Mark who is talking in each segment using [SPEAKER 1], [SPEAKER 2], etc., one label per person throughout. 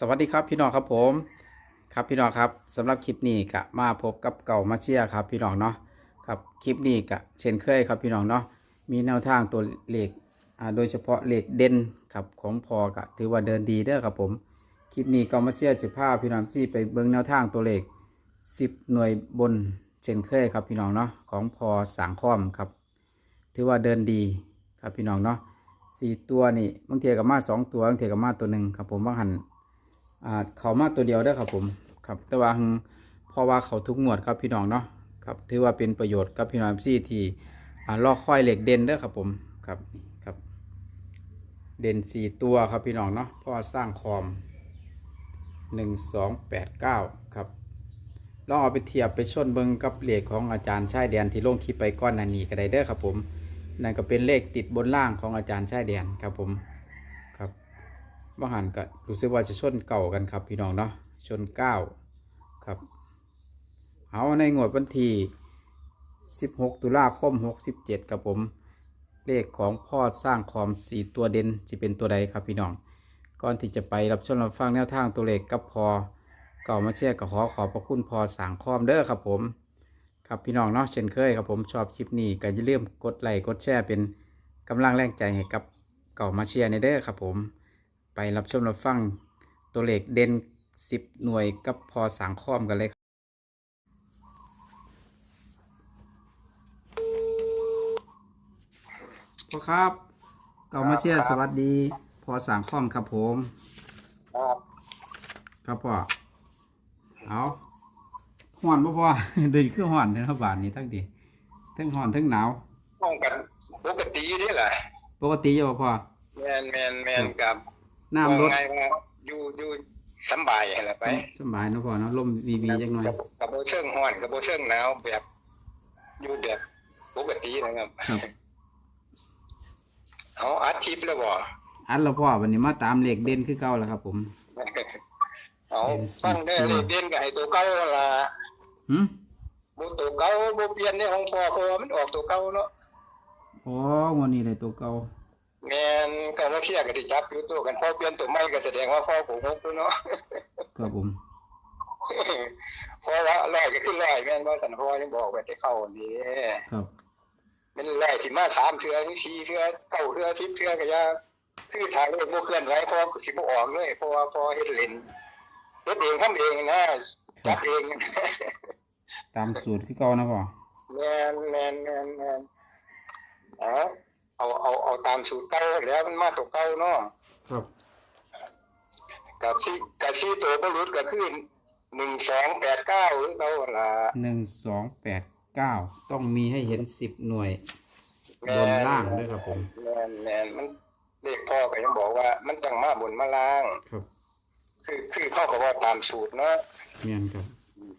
[SPEAKER 1] สวัสดีครับพี่น้องครับผม ครับพี่น้องครับสำหรับคลิปนี้กะมาพบกับเก่ามาเชียครับ พี่น้องเนาะครับคลิปนี้กะเช่นเคยครับพี่น้องเนาะมีแนวทางตัวเลขอ่าโดยเฉพาะเลขเด่นครับของพอกะถือว่าเดินดีเด้อครับผมคลิปนี้เก่ามาเชียจะพาพี่น้องที่ไปเบิ่งแนวทางตัวเลข 10 หน่วยบนเช่นเคยครับพี่น้องเนาะของพอสางค้อมครับ ถือว่าเดินดีครับพี่น้องเนาะสี่ตัวนี่บางเทียกับมาสองตัวบางเทียกับมาตัวหนึ่งครับผมบางหัน อ่าเขามาตัวเดียวได้ครับผมครับ แต่ว่าเพราะว่าเขาทุกงวดครับพี่น้องเนาะครับถือว่าเป็นประโยชน์กับพี่น้องซี่ที่อ่ารอค่อยเหล็กเด่นเด้ครับผมครับครับ เด่นสี่ตัวครับพี่น้องเนาะเพราะว่าสร้างคอมหนึ่งสองแปดเก้าครับลองเอาไปเทียบไปชนเบิงกับเลขของอาจารย์ชายแดนที่ลงคลิปไปก้อนนานีก็ได้เด้อครับผมนั่นก็เป็นเลขติดบนล่างของอาจารย์ชายแดนครับผม บางหันก็รู้สึกว่าจะชนเก่ากันครับพี่น้องเนาะชนเก้าครับเอาในงวดวันที่16 ตุลาคม 67ครับผม เลขของพ่อสร้างคอมสีตัวเด่นจะเป็นตัวใดครับพี่น้อง ก่อนที่จะไปรับชมรับฟังแนวทางตัวเลขกับพอก่ามาแชร์กับขอขอบพระคุณพอสร้างคอมเด้อครับผม ครับพี่น้องเนาะเช่นเคยครับผมชอบคลิปนี้ก็อย่าลืมกดไลค์กดแชร์เป็นกำลังแรงใจให้กับเก่ามาเชียร์ในเด้อครับผม ไปรับชมรับฟังตัวเลขเด่นสิบหน่วยกับพอสางข้อมกันเลยครับพ่อครับเก่ามาเชียร์สวัสดี พอสางข้อมครับผม
[SPEAKER 2] ครับ
[SPEAKER 1] ครับพ่อเอาห่อนบ่พ่อเดินคือห่อนนะครับบาทนี้ทั้งดีทั้งห่อนทั้งหนาว
[SPEAKER 2] ป้องกันปกติอยู่นี่แหละ
[SPEAKER 1] ปกติอยู่บ่พ่อ
[SPEAKER 2] แมนแมนแมนกับ
[SPEAKER 1] น้ำลด
[SPEAKER 2] ว่าไงว่าอยู่อยู่สำบายแหละไป
[SPEAKER 1] สบายเนาะพ่อเนาะลมวีวีจังหน่อย
[SPEAKER 2] กับกับโบเชิงห้อนกับโบเชิงหนาวแบบอยู่แบบปกตินะครับ
[SPEAKER 1] ครับ
[SPEAKER 2] เอาอัดทิปแล้วบ่
[SPEAKER 1] อันละพ่อวันนี้มาตามเลขเด่นคือเก่าแล้วครับ ผม
[SPEAKER 2] เอา
[SPEAKER 1] เป็นสิบ
[SPEAKER 2] ฟังได้อ
[SPEAKER 1] ตัว
[SPEAKER 2] เลยเด่นกับไอ้ตัวเก่าละ
[SPEAKER 1] หืม
[SPEAKER 2] บ่ตัวเก่าบ่เปลี่ยนในของพ่อเพราะว่ามันออกตัวเก่าเนาะ
[SPEAKER 1] อ๋อวันนี้เลยตัวเก่า
[SPEAKER 2] แมนก็มาเชียร์ก็สิจับอยู่ตัวกันพอเปลี่ยนตัวใหม่ก็แสดงว่าพ่อโกหกอยู่เนาะ
[SPEAKER 1] ครับผม
[SPEAKER 2] เพราะว่าร้อยก็ขึ้นร้อยแม่นว่าสันพ่อยังบอกไว้แต่เข้านี่
[SPEAKER 1] ครับ
[SPEAKER 2] มันร้อยที่มาสามเทือถึงสี่เทือเก้าเทือสิบเทือก็อยาคือทางเลขบ่เคลื่อนไหวพอสิบ่ออกเลยเพราะว่าพอเฮ็ดเล่นเฮ็ดเองทำเองนะจับเอง
[SPEAKER 1] ตามสูตรคือเก่านะพ่อ
[SPEAKER 2] แม่นแม่นแม่นแม่นเอา เอาเอาเอาตามสูตรเก่าแล้วมันมาตัวเก่าเนาะ
[SPEAKER 1] ครับ
[SPEAKER 2] กับซีกับซีตัวบ่หลุดก็คือหนึ่งสองแปดเก้าหรือเราล่ะ
[SPEAKER 1] หนึ่งสองแปดเก้าต้องมีให้เห็นสิบหน่วย
[SPEAKER 2] แม่
[SPEAKER 1] บ
[SPEAKER 2] น
[SPEAKER 1] นล่างด้วยครับผม
[SPEAKER 2] แมนแมนมันเลขพ่อก็ยังบอกว่า มันจังมาบนมาล่าง
[SPEAKER 1] ครับ
[SPEAKER 2] คือคือเขาก็ว่าตามสูตรเนาะ
[SPEAKER 1] เมียนครับ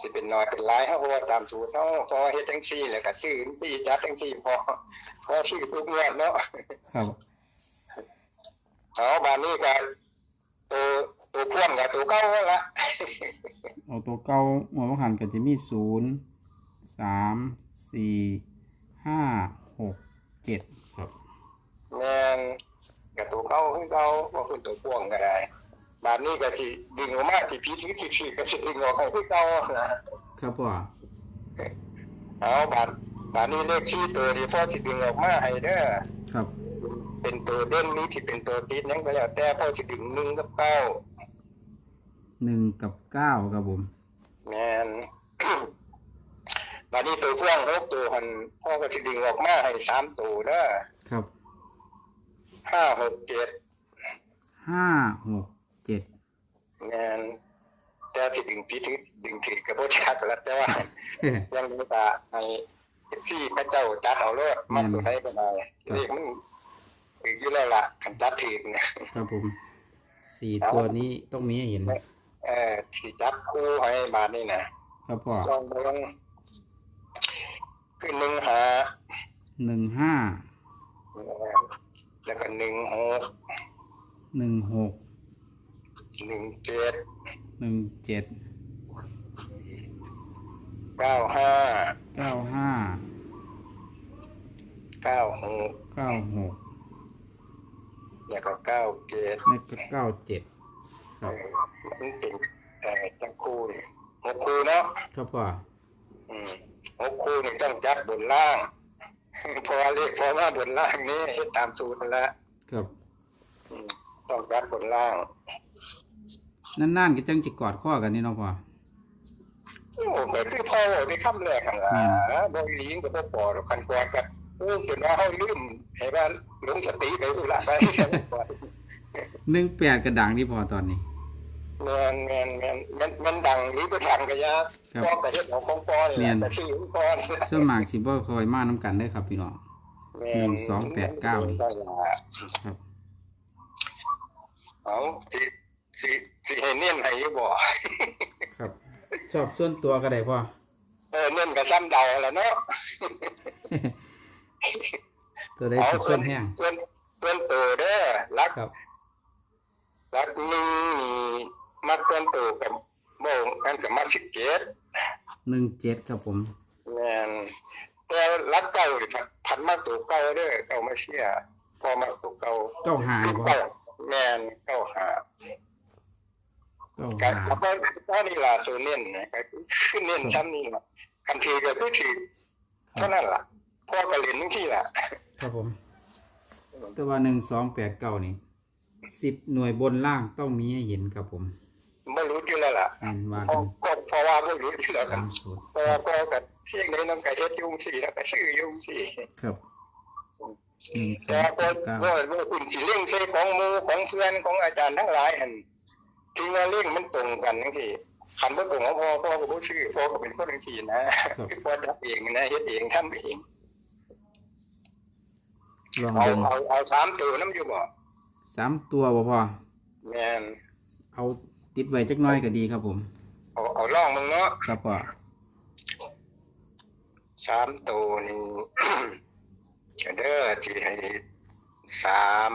[SPEAKER 2] สิเป็นน้อยเป็นหลายเขาก็ว่าตามสูตรเนาะพอเฮ็ดจังซี่แล้วก็ซื้อจังซี่จัดจังซี่พอพอซื้อทุกงวดเนาะ
[SPEAKER 1] ครับ
[SPEAKER 2] เอาบานนี้ก็ตัวตัวพ่วงกับตัวเก่าหั่นละ
[SPEAKER 1] เอาตัวเก่าหัวหันก็จะมีศูนย์สามสี่ห้าหกเจ็ดครับ
[SPEAKER 2] แม่นกับตัวเก่าคือเก่าบ่คือตัวพ่วงก็ได้ บานนี้ก็สิดึงออกมาสิผิดหรือสิถูกก็สิดึงออกให้คือเก่านะครับ
[SPEAKER 1] พ่อ
[SPEAKER 2] เอาบานบานนี้เลขที่ตัวที่พ่อสิดึงออกมาให้เด้อ
[SPEAKER 1] ครับ
[SPEAKER 2] เป็นตัวเด่นนี้ที่เป็นตัวติดหยังก็แล้วแต่พ่อสิดึงหนึ่งกับเก้า
[SPEAKER 1] หนึ่งกับเก้าครับผม
[SPEAKER 2] แมนบานนี้ตัวพ่วงหกตัวหันพ่อก็สิดึงออกมาให้สามตัวเด้อ
[SPEAKER 1] ครับ
[SPEAKER 2] ห้าหกเจ็ด
[SPEAKER 1] ห้าหกเจ็ด
[SPEAKER 2] แมนแต่ที่ดึงผิดถึงดึงผิดกับพ่อชัดแล้วแต่ว่ายังมีตาให้ที่พระเจ้าจัดเอาเลยมันตัวไหนก็ได้เลขมันถืออยู่แล้วล่ะขันจัดถือเนี่ย
[SPEAKER 1] ครับผมสี่ตัวนี้ต้องมีให้เห็น
[SPEAKER 2] เออที่จับคู่ให้บาทนี่นะครับ
[SPEAKER 1] พ่อ
[SPEAKER 2] สองเบิ้งคือหนึ่งหา
[SPEAKER 1] หนึ่งห้า
[SPEAKER 2] แล้วก็หนึ่งหก
[SPEAKER 1] หนึ่งหก
[SPEAKER 2] หนึ่งเจ็ด
[SPEAKER 1] หนึ่งเจ็ด
[SPEAKER 2] เก้าห้า
[SPEAKER 1] เก้าห้า
[SPEAKER 2] เก้าหก
[SPEAKER 1] เก้าหก
[SPEAKER 2] แล้วก็เก้าเจ็ด
[SPEAKER 1] แล้วก็เก้าเจ็ดคครับ
[SPEAKER 2] เออมันเป็นเอ่อจังคู่นี่หกคู่เนาะ
[SPEAKER 1] ครับพ่อ
[SPEAKER 2] อืมหกคู่นี่ต้องจัดบนล่าง เพราะว่าเลขเพราะว่าบนล่างนี้เฮ็ดตามสูตรนั่นแหละ
[SPEAKER 1] ครับ
[SPEAKER 2] อืมต้องจัดบนล่าง
[SPEAKER 1] นั่นๆก็จังจิกอดข้อกันนี่เนาะพ่อ
[SPEAKER 2] โอ้ก็คือพ่อบอกที่คำแรกกันล่ะบ่อีหลีก็บ่พอดอกคันกว่าก็เออเป็นว่าเฮาลืมให้ว่าหลงสติไปอุละไป
[SPEAKER 1] หนึ่งแปดกระดังที่พอตอนนี้
[SPEAKER 2] แม่นแม่นแม่นมันมันดังหรือบ่ดังก็ยา
[SPEAKER 1] ครับ
[SPEAKER 2] พ่อก็เฮ็ดของของพ่อนี่แห
[SPEAKER 1] แม่
[SPEAKER 2] ละ
[SPEAKER 1] น
[SPEAKER 2] แต่ชื่อของพ่อนี่แหละ
[SPEAKER 1] ส่วนมากสิบ่คอยมาน้ำกันเด้อครับพี่น้อง
[SPEAKER 2] แม่
[SPEAKER 1] หนึ่งสองแปดเก้านี่
[SPEAKER 2] ได้ล่ะ
[SPEAKER 1] ครับ
[SPEAKER 2] เอาสิ สิสิให้เน้นให้อยู่บ่
[SPEAKER 1] ครับ ชอบส่วนตัวก็ได้พ่อ
[SPEAKER 2] เออเน้นก็ซ้ำเดาแหล้วเนาะ
[SPEAKER 1] ตัวได้ติดส่วนแห้ง
[SPEAKER 2] ส่วนส่วนตัวเด้อรัก
[SPEAKER 1] ครับ
[SPEAKER 2] รักหนึ่งนี่มักส่วนตัวกับโมงอันกับมักสิบเจ็ด
[SPEAKER 1] หนึ่งเจ็ดครับผม
[SPEAKER 2] แม่นแต่รักเก่านี่พันมากตัวเก่าเด้อเก่ามาเชียพอมาตัวเก่า
[SPEAKER 1] เก้าหายบ่
[SPEAKER 2] เก่าแม่นเก่าหา
[SPEAKER 1] เก้า
[SPEAKER 2] การ
[SPEAKER 1] หา
[SPEAKER 2] ขับรถก็นี่ล่ะตัวเน้นนะก็คือเน้นซ้ำนี่ล่ะคันทีก็คือถือเท่านั้นล่ะพ่อก็เล่นทั้งที่ล่ะ
[SPEAKER 1] ครับผม แต่ว่าหนึ่งสองแปดเก้านี่สิบหน่วยบนล่างต้องมีให้เห็นครับผม
[SPEAKER 2] ไม่รู้อยู่แล้วล่ะ
[SPEAKER 1] อันว่า
[SPEAKER 2] เพ
[SPEAKER 1] กั
[SPEAKER 2] ราะ
[SPEAKER 1] น
[SPEAKER 2] ก็เพราะว่าไม่รู้อยู่แล้วกั
[SPEAKER 1] ตานมสูตร
[SPEAKER 2] เพราะว่าพ่อกับเที่ยงนี้น้องไก่เฮ็ดยุ่งสิแล้วก็ซื้อยุ่งสิ
[SPEAKER 1] ครับหนึ่งสอ
[SPEAKER 2] แต่
[SPEAKER 1] ง
[SPEAKER 2] พ
[SPEAKER 1] แป
[SPEAKER 2] อ
[SPEAKER 1] ดเก้า
[SPEAKER 2] ว่าว่าคุณสิเล่งใช้ของหมูของเพื่อนของอาจารย์ทั้งหลายอัน ที่ว่าเล่งมันตรงกันทั้งที่คันบ่ตรงของพ่อพ่อก็บ่ชื่อพ่อก็เป็นคนทั้งที่นะคือพ่อทำเองนะเฮ็ดเองทำเอง
[SPEAKER 1] ลอง
[SPEAKER 2] เอา
[SPEAKER 1] เบิ่ง
[SPEAKER 2] เอาเอาสามตัวน้ำอยู่บ่
[SPEAKER 1] สามตัวบ่พอ
[SPEAKER 2] แม่น
[SPEAKER 1] เอาติดไว้จักหน้อยก็ดีครับผม
[SPEAKER 2] เอาเอาล่องมึงเนาะ
[SPEAKER 1] ครับพ่อ
[SPEAKER 2] สามตัวนี่เด้อที่ให้สาม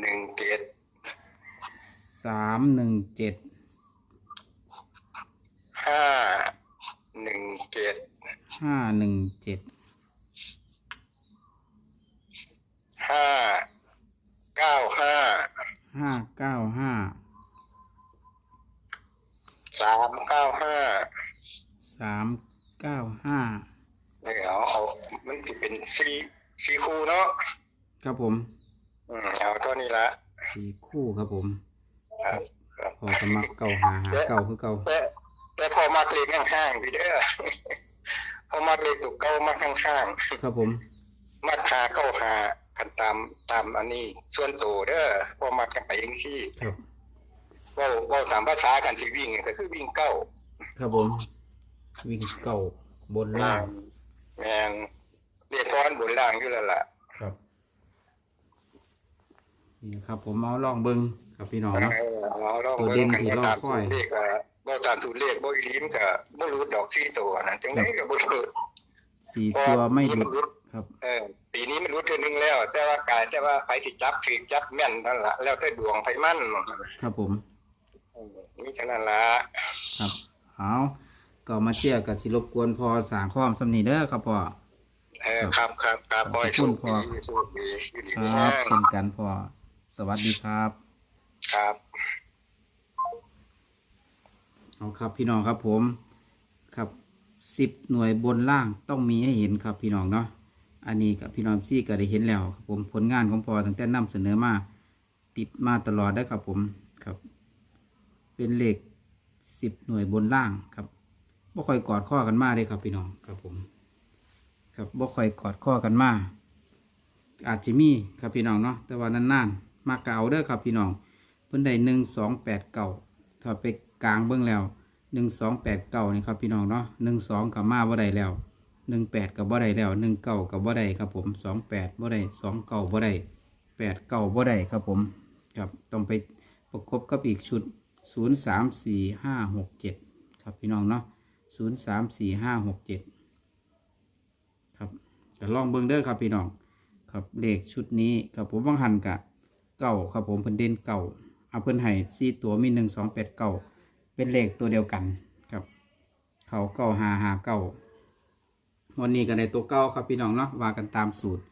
[SPEAKER 2] หนึ่งเกต
[SPEAKER 1] สามหนึ่งเจ็ด
[SPEAKER 2] ห้าหนึ่งเกต
[SPEAKER 1] ห้าหนึ่งเจ็ด
[SPEAKER 2] ห้าเก้าห้า
[SPEAKER 1] ห้าเก้าห้า
[SPEAKER 2] สามเก้าห้า
[SPEAKER 1] สามเก้าห้า
[SPEAKER 2] เดี๋ยวเอาเอามันจะเป็นสี่สี่คู่เนาะ
[SPEAKER 1] ครับผม
[SPEAKER 2] อืมเอาเท่านี้ละ
[SPEAKER 1] สี่คู่ครับผม
[SPEAKER 2] ครับครับ
[SPEAKER 1] พอกันมาเก่าหาหาเก่าคือเก่า
[SPEAKER 2] แต่แต่พอมาเกลียข้างๆพี่เด้อพอมาเกลียตุกเก้ามาข้าง
[SPEAKER 1] ครับผม
[SPEAKER 2] ๆมาหาเก้าหากันตามตามอันนี้ ส่วนตัวเด้อพอมากันไปเองที่
[SPEAKER 1] ครับ
[SPEAKER 2] เว่าเว่าตามภาษากันที่วิ่งก็คือวิ่งเก้า
[SPEAKER 1] ครับผม วิ่งเก่าบนล่าง
[SPEAKER 2] แมนเรียกร้อนบนล่างอยู่แล้วล่ะ
[SPEAKER 1] ครับนี่ครับผมเอาลองเบิ้ง ครับพี่น้องเนาะ
[SPEAKER 2] เออเอาลอง
[SPEAKER 1] ตัว
[SPEAKER 2] เบิ่
[SPEAKER 1] เด่
[SPEAKER 2] ง
[SPEAKER 1] น
[SPEAKER 2] กัน
[SPEAKER 1] ที่
[SPEAKER 2] บ่
[SPEAKER 1] รอ
[SPEAKER 2] ตาม
[SPEAKER 1] คอย
[SPEAKER 2] ตัวเลขก็บ่ตามตัวเลขบ่อีหลีมก็บ่รู้ดอกสี่ตัวนะจังได๋ก็บ่รู้
[SPEAKER 1] สี่ตัวไม่หลุดครับ
[SPEAKER 2] เออปีนี้มันรู้เทื่อนึงแล้ว แต่ว่ากายแต่ว่าไผสิจับถือจับแม่นนั่นล่ะแล้วแต่ดวงไผมัน
[SPEAKER 1] ครับผม
[SPEAKER 2] เออมีเท่านั้นล่ะ
[SPEAKER 1] ครับ เอาก็มาเชียร์กับสิรบกวนพอสร้างความสำนีเด้อครับพ่อ
[SPEAKER 2] เออครับครับครับบ่ให้
[SPEAKER 1] ขอบคุ
[SPEAKER 2] สุ
[SPEAKER 1] ณ
[SPEAKER 2] ข
[SPEAKER 1] พ่อ
[SPEAKER 2] ดีสุขดีอยู่ดี
[SPEAKER 1] ค
[SPEAKER 2] มี
[SPEAKER 1] รั
[SPEAKER 2] แห้
[SPEAKER 1] บ
[SPEAKER 2] ง
[SPEAKER 1] เช่นกันพ่อ สวัสดีครับ
[SPEAKER 2] ครับ
[SPEAKER 1] เอาครับพี่น้องครับผมครับสิบหน่วยบนล่างต้องมีให้เห็นครับพี่น้องเนาะอันนี้กับพี่น้องซี่ก็ได้เห็นแล้วครับผมผลงานของพอตั้งแต่นำเสนอมา ติดมาตลอดได้ครับผมครับ เป็นเลขสิบหน่วยบนล่างครับบ่ค่อยกอดข้อกันมาเลยครับพี่น้องครับผม ครับบ่ค่อยกอดข้อกันมาอาจจะมีครับพี่น้องเนาะแต่ว่านานๆมาเก่าเด้อครับพี่น้อง พิ่นได้หนึ่งสองแปดเก่าถ้าไปกลางเบื้องแล้วหนึ่งสองแปดเก่านี่ครับพี่น้องเนาะหนึ่งสองกับมาบ่ได้แล้วหนึ่งแปดกับบ่ได้แล้วหนึ่งเก่ากับบ่ได้ครับผมสองแปดบ่ได้สองเก่าบ่ได้แปดเก่าบ่ได้ครับผมครับต้องไปประกบกับอีกชุดศูนย์สามสี่ห้าหกเจ็ดครับพี่น้องเนาะศูนย์สามสี่ห้าหกเจ็ดครับก็ลองเบิ่งเด้อครับพี่น้องครับเลขชุดนี้ครับผมวังหันกะเก่าครับผมเพิ่นเด่นเก่า เอาเพิ่นให้สี่ตัวมีหนึ่งสองแปดเก่าเป็นเลขตัวเดียวกันครับ เขาเก่าหาหาเก่าวันนี้ก็ได้ตัวเก่าครับพี่น้องเนาะว่ากันตามสูตร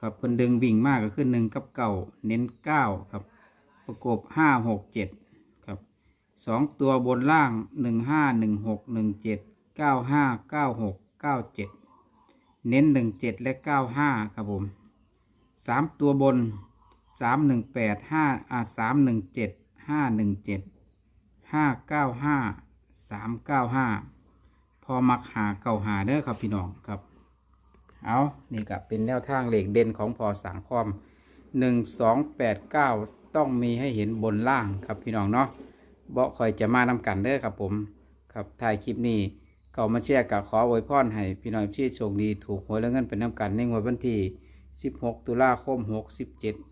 [SPEAKER 1] ครับเพิ่นดึงวิ่งมากก็คือหนึ่งกับเก่าเน้นเก้าครับปประกบห้าหกเจ็ดครับสองตัวบนล่างหนึ่งห้าหนึ่งหกหนึ่งเจ็ดเก้าห้าเก้าหกเก้าเจ็ดเน้นหนึ่งเจ็ดและเก้าห้าครับผมสามตัวบน สามหนึ่งแปดห้าอ่าสามหนึ่งเจ็ดห้าหนึ่งเจ็ดห้าเก้าห้าสามเก้าห้าพอมักหาเก้าหาเด้อครับพี่น้องครับ เอานี่ก็เป็นแนวทางเหล็กเด่นของพอสังคอมหนึ่งสองแปดเก้าต้องมีให้เห็นบนล่างครับพี่น้องเนาะเบาคอยจะมานำกันเด้อครับผม ครับถ่ายคลิปนี้เก่ามาแชร์กับขออวยพรให้พี่น้องที่โชคดีถูกหวยและเงินเป็นน้ำกันในงวดวันที่ 16 ตุลาคม 67